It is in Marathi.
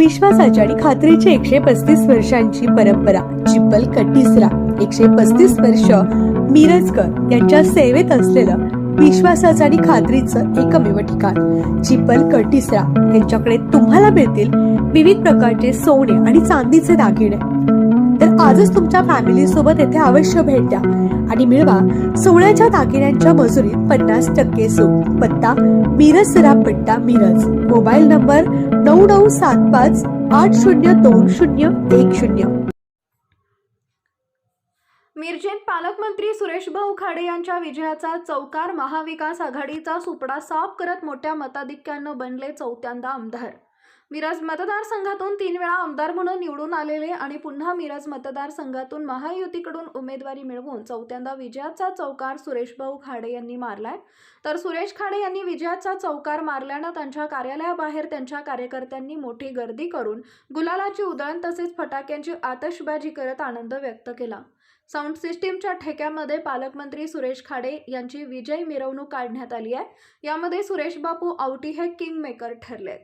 विश्वासाची आणि खात्रीची एकशे पस्तीस वर्षांची परंपरा चिपल कटिसरा. एकशे पस्तीस वर्ष मिरजकर यांच्या सेवेत असलेलं विश्वासाचं आणि खात्रीचं एकमेव ठिकाण. चिपल कटिसरा यांच्याकडे तुम्हाला मिळतील विविध प्रकारचे सोने आणि चांदीचे दागिने. तर आजच तुमच्या फॅमिली सोबत येथे अवश्य भेट द्या. आणि मिळवा सोहळ्याच्या दागिन्यांच्या मजुरीत पन्नास टक्के सूट. पत्ता मिरज सरापट्टा मिरज. मोबाईल नंबर नऊ नऊ सात पाच आठ शून्य दोन शून्य एक शून्य. मिरजेत पालकमंत्री सुरेश भाऊ खाडे यांच्या विजयाचा चौकार महाविकास आघाडीचा सुपडा साफ करत मोठ्या मताधिक्यानं बनले चौथ्यांदा आमदार. मिरज मतदारसंघातून तीन वेळा आमदार म्हणून निवडून आलेले आणि पुन्हा मिरज मतदारसंघातून महायुतीकडून उमेदवारी मिळवून चौथ्यांदा विजयाचा चौकार सुरेश भाऊ खाडे यांनी मारलाय. तर सुरेश खाडे यांनी विजयाचा चौकार मारल्यानं त्यांच्या कार्यालयाबाहेर त्यांच्या कार्यकर्त्यांनी मोठी गर्दी करून गुलालाची उधळण तसेच फटाक्यांची आतषबाजी करत आनंद व्यक्त केला. साऊंड सिस्टीमच्या ठेक्यामध्ये पालकमंत्री सुरेश खाडे यांची विजय मिरवणूक काढण्यात आली आहे. यामध्ये सुरेश बापू आवटी हे किंग मेकर ठरले